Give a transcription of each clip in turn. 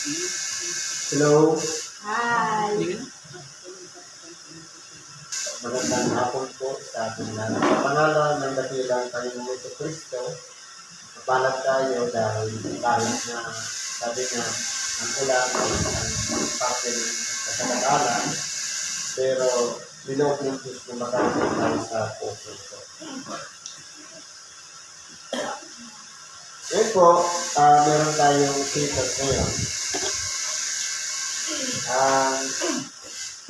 Hello. Hi. Magandang hapon po sa ating lahat. Sa pangalan ng dakilang Panginoong Ito Kristo, mapalag tayo dahil kahit na sabi nga ang ulan ay ang parte ng kasagalaran, pero binok ng Diyos na tayo sa puso ko. Ngayon po, ah, meron tayong status ngayon. Ang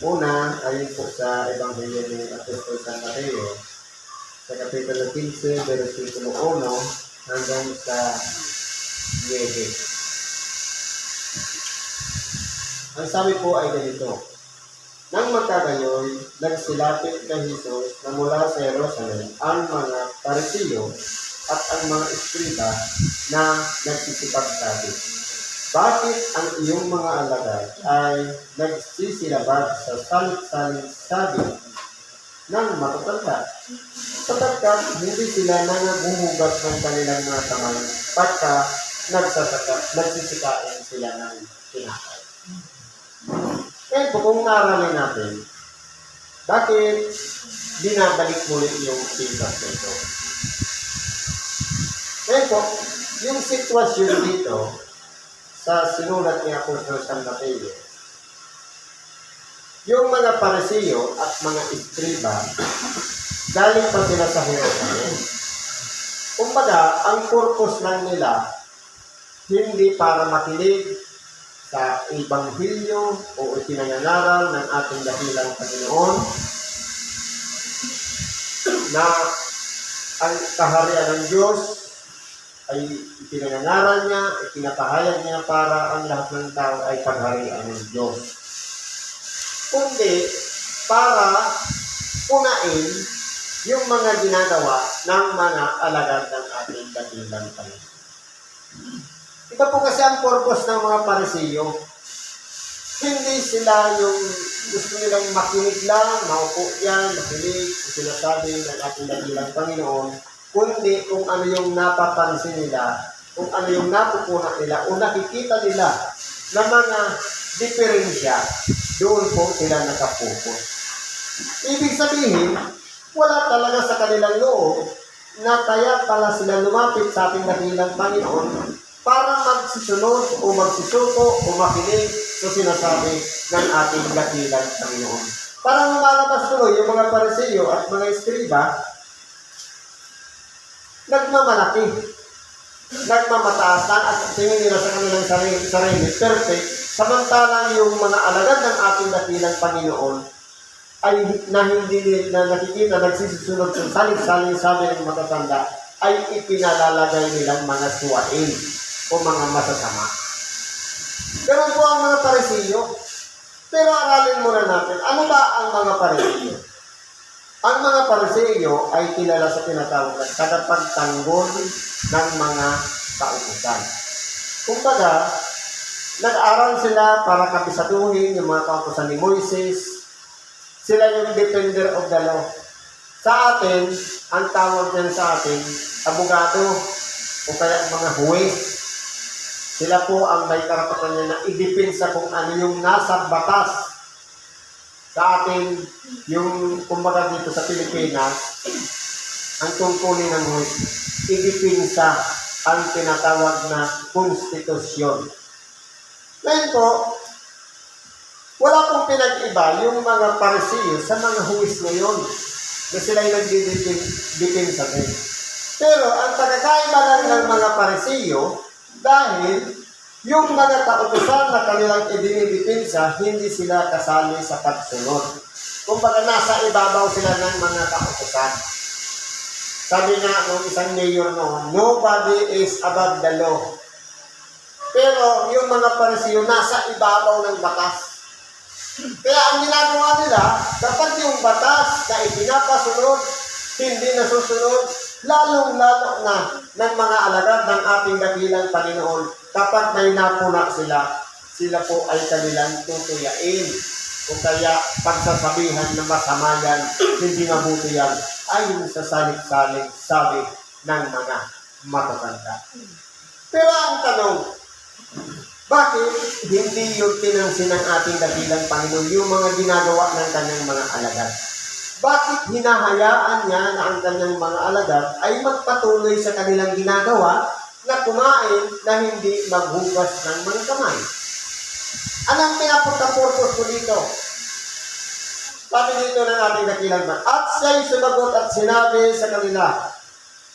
Una, ayon po sa Ebanghelyo ni Apostol San Mateo, sa Kapitulo 15, versikulo 1, hanggang sa 9. Ang sabi po ay ganito, Nang magkagayoy, nagsilapit kay Jesus na mula sa Jerusalem ang mga parisiyo at ang mga eskrita na nagsisipagsabi. Bakit ang iyong mga alagad ay nagsisilabag sa salit-salit sabi ng matatanda? Sapagkat hindi sila nangaguhugas ng kanilang mga kamay pagka nagsasaka, nagsisikain sila ng tinapay. Kaya po kung aralin natin, bakit binabalik muli yung tipas nito? Kaya yung sitwasyon dito, sa sinulat ni Apostol San Mateo. Yung mga parisiyo at mga istriba, galing pa sila sa Jerusalem. Kumbaga, ang purpose lang nila, hindi para makinig sa Ebanghelyo o itinangangaral ng ating dakilang Panginoon na ang kaharian ng Diyos ay ipinangaral niya, ipinapahayag niya para ang lahat ng tao ay pagharian ng Diyos. Kundi para punain yung mga ginagawa ng mga alagad ng ating dakilang Panginoon. Ito po kasi ang purpose ng mga parisiyo. Hindi sila yung gusto nilang makinig lang, maupo yan, makinig, sinasabi ng ating dakilang Panginoon, kundi kung ano yung napapansin nila, kung ano yung napupuna nila, o nakikita nila na mga diferensya, doon po sila nakapokus. Ibig sabihin, wala talaga sa kanilang loob na kaya pala sila lumapit sa ating dakilang Panginoon para magsisunod o magsisuko o makinig sa sinasabi ng ating dakilang Panginoon. Parang lumalabas tuloy yung mga parisiyo at mga eskriba nagmamalaki. Nagmamataasan at tingin nila sa kanilang sarili, sarili perfect. Samantalang yung mga alagad ng ating dakilang Panginoon ay na hindi na nakikita nagsisusunod sa saling-saling sabi ng matatanda ay ipinalalagay nilang mga suwain o mga masasama. Ganun po ang mga parisiyo. Pero aralin muna natin, ano ba ang mga parisiyo? Ang mga parisiyo ay kilala sa tinatawag na tagapagtanggol ng mga kautusan. Kumbaga, nag-aral sila para kapisaduhin yung mga kautusan ni Moises. Sila yung defender of the law. Sa atin, ang tawag niyan sa atin, abogado o kaya mga huwes. Sila po ang may karapatan niya na i-depensa kung ano yung nasa batas sa atin, yung kumbaga dito sa Pilipinas, ang tungkulin ng huwes, idipinsa ang tinatawag na konstitusyon. Ngayon po, wala pong pinag-iba yung mga parisiyo sa mga huwis ngayon na sila'y nagdidipinsa din. Pero ang pagkakaiba lang ng mga parisiyo, dahil yung mga kautusan na kanilang idinidipinsa, hindi sila kasali sa pagsunod. Kumbaga nasa ibabaw sila ng mga kautusan. Sabi nga ng isang mayor noon, nobody is above the law. Pero yung mga parisiyo nasa ibabaw ng batas. Kaya ang ginagawa nila, dapat yung batas na ipinapasunod, hindi nasusunod, lalong-lalo na ng mga alagad ng ating dakilang Panginoon kapag may napuna sila, sila po ay kanilang tutuyain. O kaya pagsasabihan na masama yan, hindi mabuti yan, ayon sa salit-salit sabi ng mga matatanda. Pero ang tanong, Bakit hindi yung pinansin ng ating dakilang Panginoon yung mga ginagawa ng kanyang mga alagad? Bakit hinahayaan niya na ang kanyang mga alagad ay magpatuloy sa kanilang ginagawa na kumain na hindi maghugas ng mga kamay? Anong pinapunta-purpose ko dito? Sabi dito ng ating dakilang man, At siya'y sumagot at sinabi sa kanila,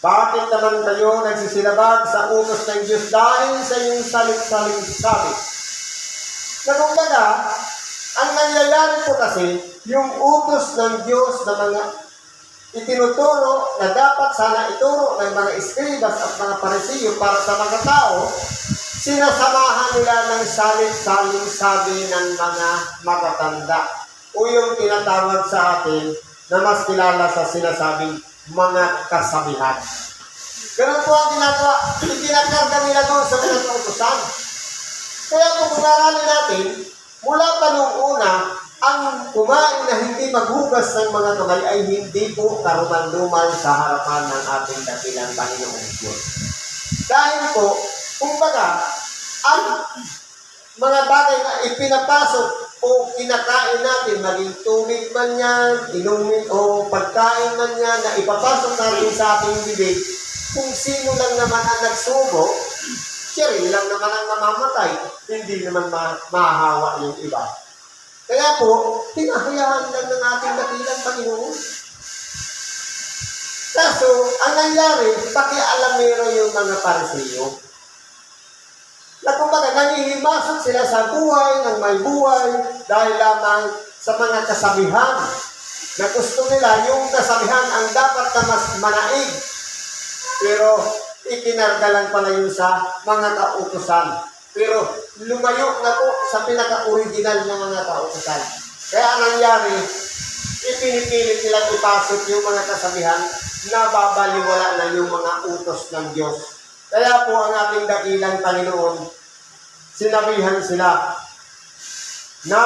Bakit naman kayo nagsisilabag sa utos ng Diyos dahil sa inyong salit-saling sabi? Na ang nangyayari po kasi, yung utos ng Diyos na mga itinuturo na dapat sana ituro ng mga eskribas at mga parisiyo para sa mga tao, sinasamahan nila ng salit-saling sabi ng mga matatanda o yung tinatawag sa atin na mas kilala sa sinasabing mga kasabihan. Ganun po ang ginagawa. Itinakarga nila doon sa mga kautosan. Kaya kung pag-aralin natin, mula pa nung una, ang kumain na hindi maghugas ng mga kamay ay hindi po karuman-duman sa harapan ng ating dakilang Panginoong Diyos. Dahil po, kumbaga, ang mga bagay na ipinapasok o kinakain natin, maging tubig man yan, inumin o pagkain man yan na ipapasok natin sa ating bibig, kung sino lang naman ang nagsubo, siya rin lang naman ang mamamatay, hindi naman ma- mahahawa yung iba. Kaya po, hinahayaan lang ng ating dakilang Panginoon. Kaso, ang nangyari, pakialamero yung mga parisiyo. Na kumbaga, nangihimasok sila sa buhay ng may buhay dahil lamang sa mga kasabihan na gusto nila yung kasabihan ang dapat na mas manaig. Pero ikinarga lang pala yun sa mga kautusan. Pero lumayo na po sa pinaka-original ng mga kautusan. Kaya ang nangyari, ipinipilit nilang ipasok yung mga kasabihan na babaliwala na yung mga utos ng Diyos. Kaya po ang ating dakilang Panginoon, sinabihan sila na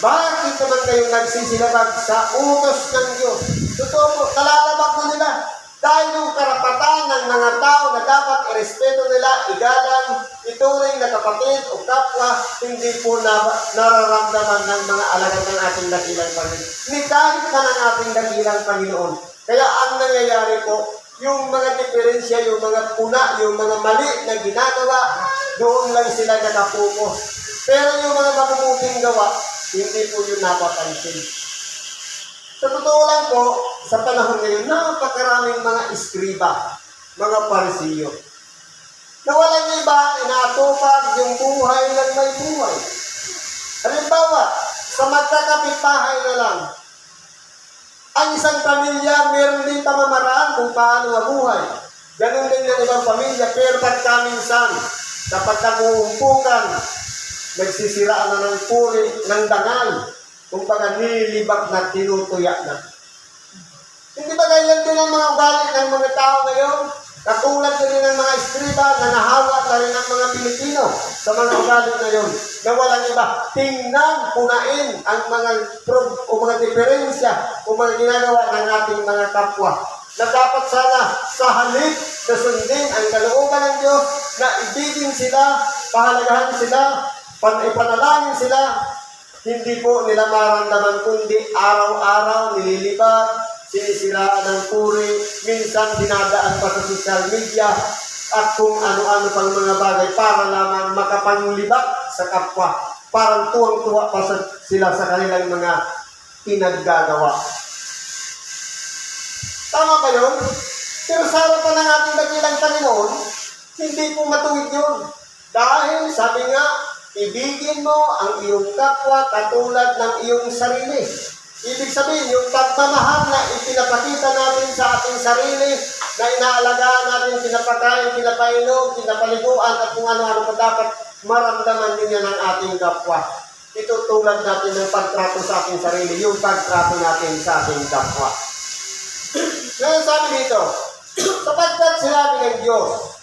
bakit naman kayo nagsisilabag sa utos ng Diyos? Totoo po, talalabag ko nila. Dahil yung karapatan ng mga tao na dapat irespeto nila, igalang, ituring na kapatid o kapwa, hindi po na, nararamdaman ng mga alagad ng ating dakilang Panginoon. Ni kahit na ng ating dakilang Panginoon. Kaya ang nangyayari po, yung mga diferensya, yung mga puna, yung mga mali na ginagawa, doon lang sila nakapokus. Pero yung mga mabubuting gawa, hindi po yun napapansin. Sa totoo lang po, sa panahon ngayon, napakaraming mga iskriba, mga parisiyo. Na walang iba, inatupag yung buhay ng may buhay. Halimbawa, sa magkakapitbahay na lang, ang isang pamilya, meron din pamamaraan kung paano mabuhay. Ganon din yung ibang pamilya, pero pagkaminsan, kapag nakuumpukan, nagsisiraan na ng puri, ng dangal, kung baga nililibak na, tinutuya na. Hindi ba ganyan din ang mga ugali ng mga tao ngayon? Katulad din ng mga iskriba na nahawa na rin ang mga Pilipino sa mga ugali ngayon na walang iba. Tingnan, punain ang mga o mga diferensya o mga ginagawa ng ating mga kapwa na dapat sana sa halip na sundin ang kalooban ng Diyos na ibigin sila, pahalagahan sila, pan ipanalangin sila, hindi po nila maramdaman kundi araw-araw nililibat, sinisiraan ng puri, minsan dinadaan pa sa social media, at kung ano-ano pang mga bagay para lamang makapanglibat sa kapwa. Parang tuwang-tuwa pa sa, sila sa kanilang mga pinaggagawa. Tama ba yun? Pero sa harapan ng ating dakilang Panginoon, hindi po matuwid yun. Dahil sabi nga, ibigin mo ang iyong kapwa katulad ng iyong sarili. Ibig sabihin, yung pagmamahal na ipinapakita natin sa ating sarili, na inaalagaan natin, pinapakain, pinapainom, pinapaliguan, at kung ano-ano pa dapat maramdaman din yan ng ating kapwa. Ito tulad natin ng pagtrato sa ating sarili, yung pagtrato natin sa ating kapwa. Ngayon sabi dito, sapagkat sinabi ng Diyos,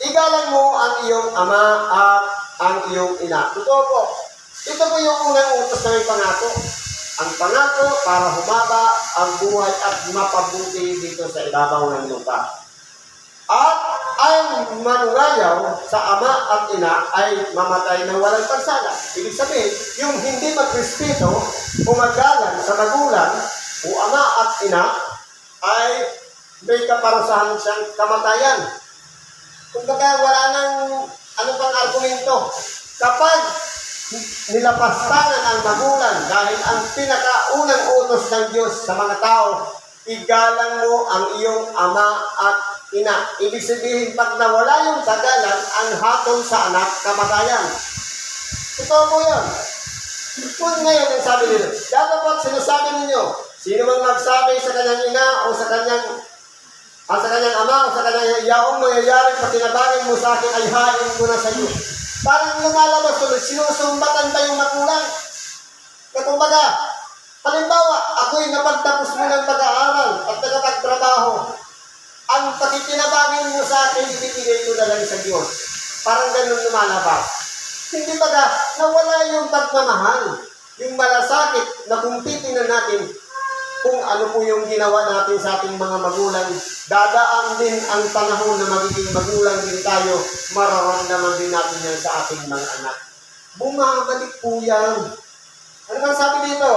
igalang mo ang iyong ama at ang iyong ina. Totoo po, ito po yung unang utos na may pangako. Ang pangako para humaba ang buhay at mapabuti dito sa ibabaw ng lupa. At ang manungayaw sa ama at ina ay mamatay ng walang pagsala. Ibig sabihin, yung hindi magrespeto o magalang sa magulang o ama at ina ay may kaparusahan siyang kamatayan. Kumbaga, wala nang ano pang argumento. Kapag nilapastangan ang magulang dahil ang pinakaunang utos ng Diyos sa mga tao, igalang mo ang iyong ama at ina. Ibig sabihin, pag nawala yung kagalan, ang hatol sa anak, kamatayan. Totoo po yun. Kung ngayon ang sabi nila, dapat sinasabi ninyo, sino mang magsabi sa kanyang ina o sa kanyang ang sa kanyang ama o sa kanyang yaong mangyayari pag tinabangin mo sa akin ay hain ko na sa iyo. Parang lumalabas tuloy, sinusumbatan tayong magulang. Katumbaga, halimbawa, ako'y napagtapos mo ng pag-aaral at nakapagtrabaho. Ang pakikinabangin mo sa akin, ibibigay ko na lang sa Diyos. Parang ganun lumalabas. Hindi baga, nawala yung pagmamahal. Yung malasakit na kung titingnan natin kung ano po yung ginawa natin sa ating mga magulang, dadaan din ang panahon na magiging magulang din tayo, mararamdaman din natin yan sa ating mga anak. Bumabalik po yan. Ano bang sabi dito?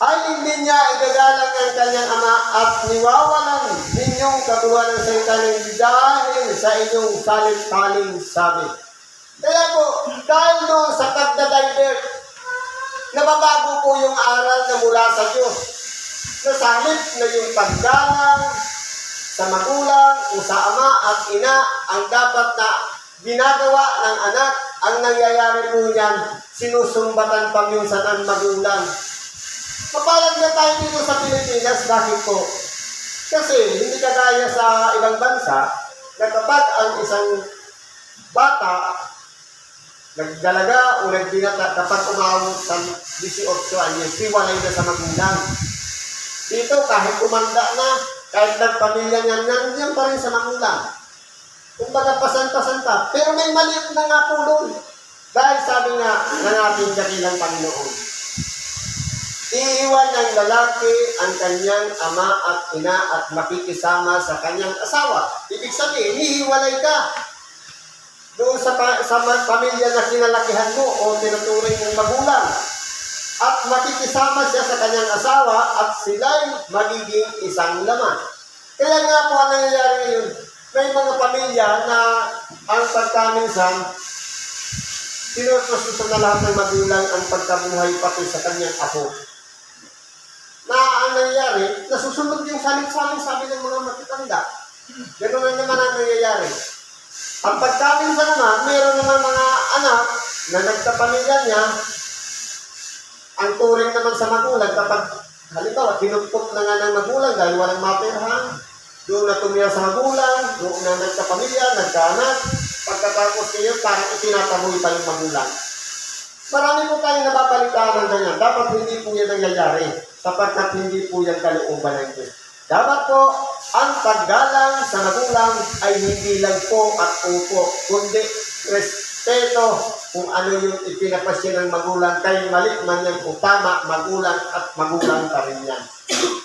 Ay hindi niya igagalang ang kanyang ama at niwawalan ninyong katuwa ng salita ng dahil sa inyong salit-taling sabi. Kaya po, dahil doon sa pagdadivert, nababago po yung aral na mula sa Diyos. Nasalit na yung paggalang sa magulang o sa ama at ina ang dapat na ginagawa ng anak. Ang nangyayari po yan, sinusumbatan pa minsan ang magulang. Mapalag na tayo dito sa Pilipinas, bakit po? Kasi hindi kagaya sa ibang bansa na kapag ang isang bata nagdalaga o nagbinata kapag umawag sa 18 anyos, hiwalay na sa magulang. Dito, kahit umanda na, kahit nagpamilya niya, nandiyan pa rin sa magulang. Kumbaga, pasan-pasan pa. Pero may maliit na nga po doon. Dahil sabi nga ng ating dakilang Panginoon, Iiwan ng lalaki ang kanyang ama at ina at makikisama sa kanyang asawa. Ibig sabihin, hihiwalay ka doon sa, pa, sa pamilya na kinalakihan mo o tinuturing mong magulang. At makikisama siya sa kanyang asawa at sila'y magiging isang laman. Kaya nga po ang nangyayari ngayon, may mga pamilya na ang pagkaminsan, sinususun na lahat ng magulang ang pagkabuhay pati sa kanyang apo. Na ang nangyayari, nasusunod yung salit-salit sabi ng mga matatanda. Ganun na naman ang nangyayari. Ang pagkaminsan naman, meron naman mga anak na nagkapamilya niya, ang turing naman sa magulang kapag halimbawa, kinupkop na nga ng magulang dahil walang matirhan, doon na tumira sa magulang, doon na nagkapamilya, nagkaanak, pagkatapos ngayon, parang itinataboy pa yung magulang. Marami po tayong nababalitaan ng ganyan. Dapat hindi po yan nangyayari sapagkat hindi po yan kalooban ng Diyos. Dapat po, ang paggalang sa magulang ay hindi lang po at upo, kundi respeto kung ano yung ipinapasya ng magulang kay mali man yan o tama, magulang at magulang pa rin yan.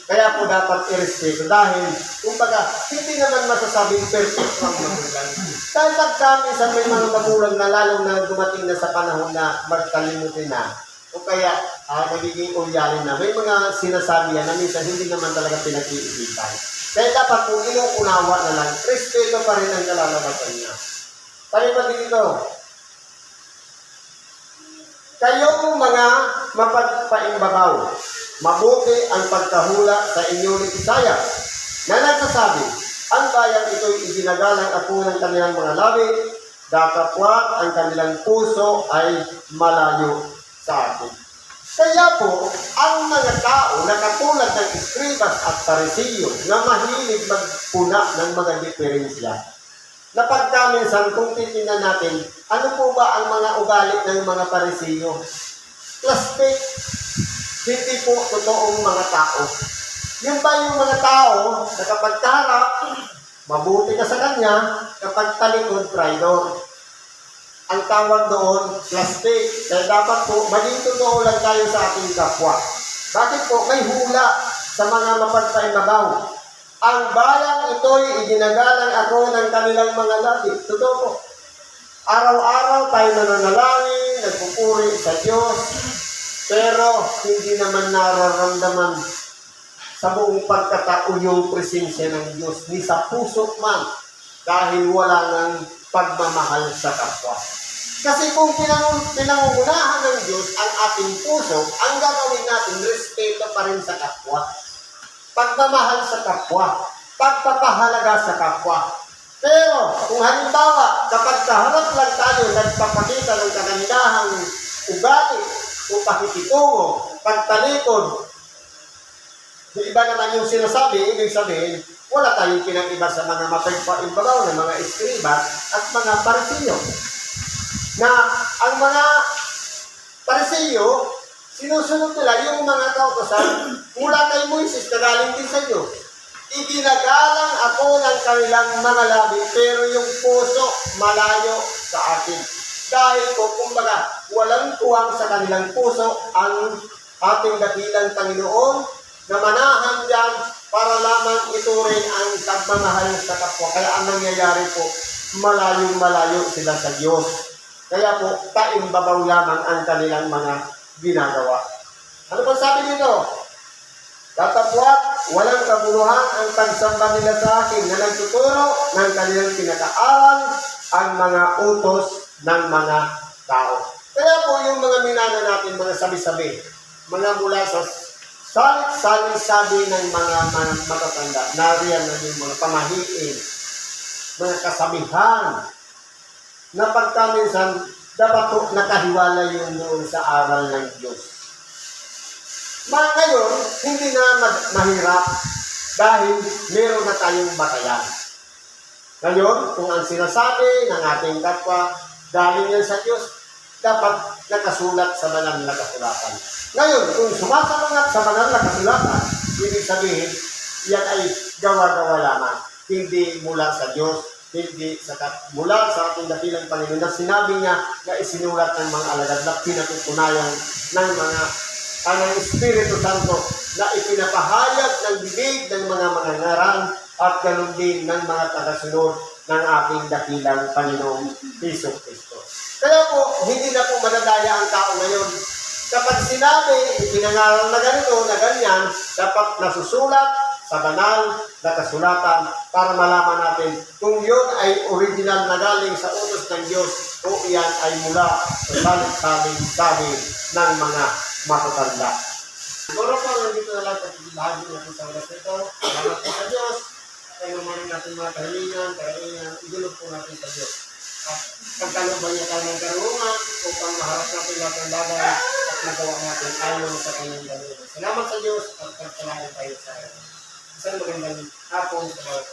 Kaya po dapat irespeto dahil, kumbaga, hindi naman masasabing perfect ang magulang. Dahil pagkami sa may mga magulang na lalong na dumating na sa panahon na magkalimutin na, o kaya ah, nagiging ulyali na, may mga sinasabi yan na minsan hindi naman talaga pinag-iisipan. Kaya dapat po inuunawa na lang, respeto pa rin ang kalalabasan niya. Tayo pa dito, Kayong mga mapagpaimbabaw, mabuti ang pagkahula sa inyong Isaya na nagsasabi, ang bayang ito'y iginagalang ako ng kanilang mga labi, dakapwat ang kanilang puso ay malayo sa akin. Kaya po, ang mga tao na katulad ng eskribas at parisiyo na mahilig magpuna ng mga diferensya, na pagkaminsan kung titingnan natin, ano po ba ang mga ugali ng mga parisiyo? Plastic, hindi po totoong mga tao. Yung ba yung mga tao na kapag tarap, mabuti ka sa kanya, kapag talikod, traidor. Ang tawag doon, plastic. Kaya dapat po, maging totoo lang tayo sa ating kapwa. Bakit po? May hula sa mga mapagpaimabaw. Ang bayang ito'y iginagalang ako ng kanilang mga labi. Totoo po. Araw-araw tayo nananalangin, nagpupuri sa Diyos, pero hindi naman nararamdaman sa buong pagkatao yung presensya ng Diyos, ni sa puso man, dahil wala ng pagmamahal sa kapwa. Kasi kung pinang, pinangungunahan ng Diyos ang ating puso, ang gagawin natin, respeto pa rin sa kapwa. Pagmamahal sa kapwa. Pagpapahalaga sa kapwa. Pero kung halimbawa, kapag kaharap lang tayo nagpapakita ng kagandahang ugali o pakikitungo, pagtalikod, yung iba naman yung sinasabi, ibig sabihin, wala tayong pinag-iba sa mga mapagpaimbabaw ng mga eskriba at mga parisiyo. Na ang mga parisiyo, sinusunod nila yung mga kautosan mula kay Moises na galing din sa Diyos. Iginagalang ako ng kanilang mga labi, pero yung puso malayo sa akin. Dahil po, kumbaga, walang tuwang sa kanilang puso ang ating dakilang Panginoon na manahan dyan para lamang ituring ang pagmamahal sa kapwa. Kaya ang nangyayari po, malayong malayo sila sa Diyos. Kaya po, taimbabaw lamang ang kanilang mga ginagawa. Ano pa sabi dito? Tatapwat, walang kabuluhan ang pagsamba nila sa akin na nagtuturo ng kanilang pinakaaral ang mga utos ng mga tao. Kaya po yung mga minana natin, mga sabi-sabi, mga mula sa salit sabi ng mga, mga matatanda, nariyan na yung mga pamahiin, mga kasabihan, na pagkaminsan, dapat po nakahiwala yun doon sa aral ng Diyos. Mga ngayon, hindi na ma- mahirap dahil meron na tayong batayan. Ngayon, kung ang sinasabi ng ating kapwa, galing yan sa Diyos, dapat nakasulat sa banal na kasulatan. Ngayon, kung sumasalangat sa banal na kasulatan, ibig sabihin, yan ay gawa-gawa lamang. Hindi mula sa Diyos, hindi sa mula sa ating dakilang Panginoon na sinabi niya na isinulat ng mga alagad na pinatutunayan ng mga ang Espiritu Santo na ipinapahayag ng bibig ng mga mangangaral at ganun din ng mga tagasunod ng ating dakilang Panginoong Piso Kristo. Kaya po, hindi na po madadaya ang tao ngayon. Kapag sinabi, ipinangaral na ganito, na ganyan, dapat nasusulat sa banal na kasulatan para malaman natin kung yun ay original na galing sa utos ng Diyos o iyan ay mula sa salit-saling sabi ng mga matatanda. Siguro po, nandito na lang sa bahagi natin sa oras nito. Salamat po sa Diyos. Kaya naman natin mga kahilingan, kahilingan, idulog po natin sa Diyos at pagkaluban niya tayo ng karunungan upang maharap natin lahat ng bagay at magawa natin ayon sa kanyang dalawin. Salamat sa Diyos at pagkalaan tayo sa Isang magandang hapon sa bawat.